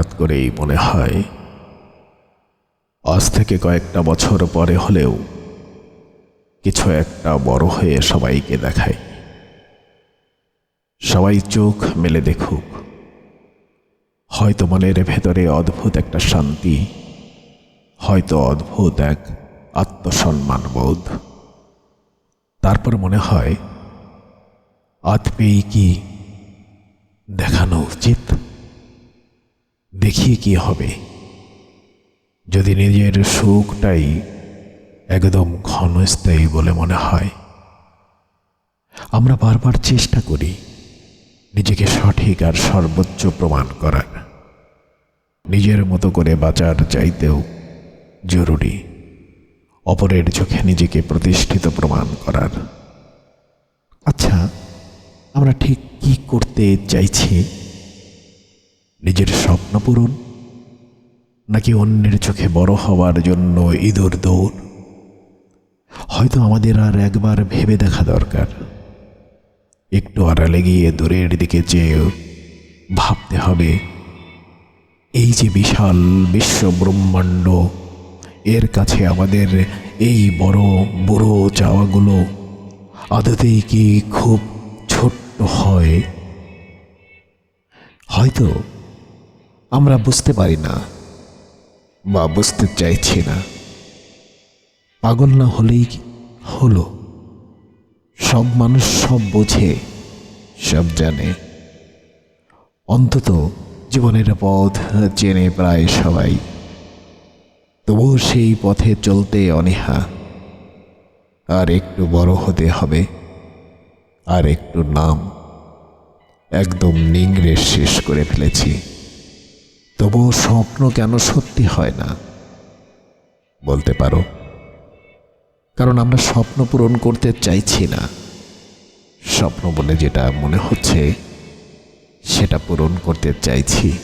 হঠাৎ করেই মনে হয়, আজ থেকে কয়েকটা বছর পরে হলেও কিছু একটা বড় হয়ে সবাইকে দেখায়। সবাই চোখ মেলে দেখুক। হয়তো মনের ভেতরে অদ্ভুত একটা শান্তি, হয়তো অদ্ভুত এক আত্মসম্মান বোধ। তারপর মনে হয় আত পেয়ে কি দেখানো উচিত? দেখিয়ে কি হবে? যদি নিজের সুখটাই একদম ক্ষণস্থায়ী বলে মনে হয়, আমরা বারবার চেষ্টা করি নিজেকে সঠিক আর সর্বোচ্চ প্রমাণ করার। নিজের মতো করে বাঁচার চাইতেও জরুরি অপরের চোখে নিজেকে প্রতিষ্ঠিত প্রমাণ করার। আচ্ছা আমরা ঠিক কি করতে চাইছি? নিজের স্বপ্ন পূরণ, নাকি অন্যের চোখে বড় হওয়ার জন্য ইঁদুর দৌড়? হয়তো আমাদের আর একবার ভেবে দেখা দরকার। একটু আড়ালে গিয়ে দূরের দিকে চেয়ে ভাবতে হবে, এই যে বিশাল বিশ্ব ব্রহ্মাণ্ড, এর কাছে আমাদের এই বড় বুড়ো চাওয়াগুলো আদতেই কি খুব ছোট্ট হয়? হয়তো আমরা বুঝতে পারি না। বা বুঝতে চাইছি না। পাগল না হলেই হলো? সব মানুষ সব বোঝে, সব জানে। অন্তত জীবনের পথ চেনে প্রায় সবাই। তবুও সেই পথে চলতে অনীহা। আর একটু বড় হতে হবে, আর একটু নাম। একদম নিংড়ে শেষ করে ফেলেছি। তবুও স্বপ্ন কেন সত্যি হয় না? বলতে পারো। কারণ আমরা স্বপ্ন পূরণ করতে চাইছি না। স্বপ্ন বলে যেটা মনে হচ্ছে সেটা পূরণ করতে চাইছি।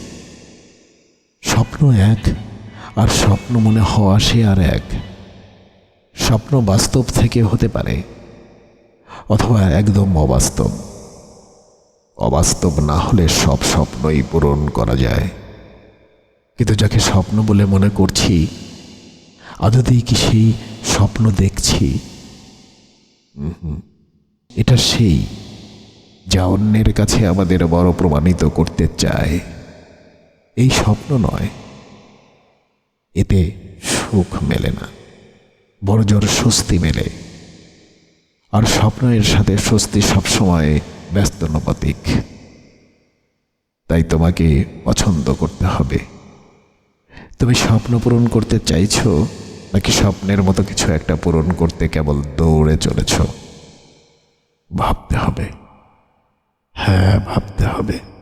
স্বপ্ন এক আর স্বপ্ন মনে হওয়া সে আর এক। স্বপ্ন বাস্তব থেকে হতে পারে অথবা একদম অবাস্তব। অবাস্তব না হলে সব স্বপ্নই পূরণ করা যায়। কিন্তু যাকে স্বপ্ন বলে মনে করছি আদতেই কি সেই স্বপ্ন দেখছি? এটা সেই যা অন্যের কাছে আমাদের বড় প্রমাণিত করতে চায়। এই স্বপ্ন নয়, এতে সুখ মেলে না বড় জোর স্বস্তি মেলে। আর স্বপ্নের সাথে স্বস্তি সবসময় ব্যস্তনপাতিক তাই তোমাকে পছন্দ করতে হবে। তুমি স্বপ্ন পূরণ করতে চাইছো, নাকি স্বপ্নের মতো কিছু একটা পূরণ করতে কেবল দৌড়ে চলেছ? ভাবতে হবে। হ্যাঁ ভাবতে হবে।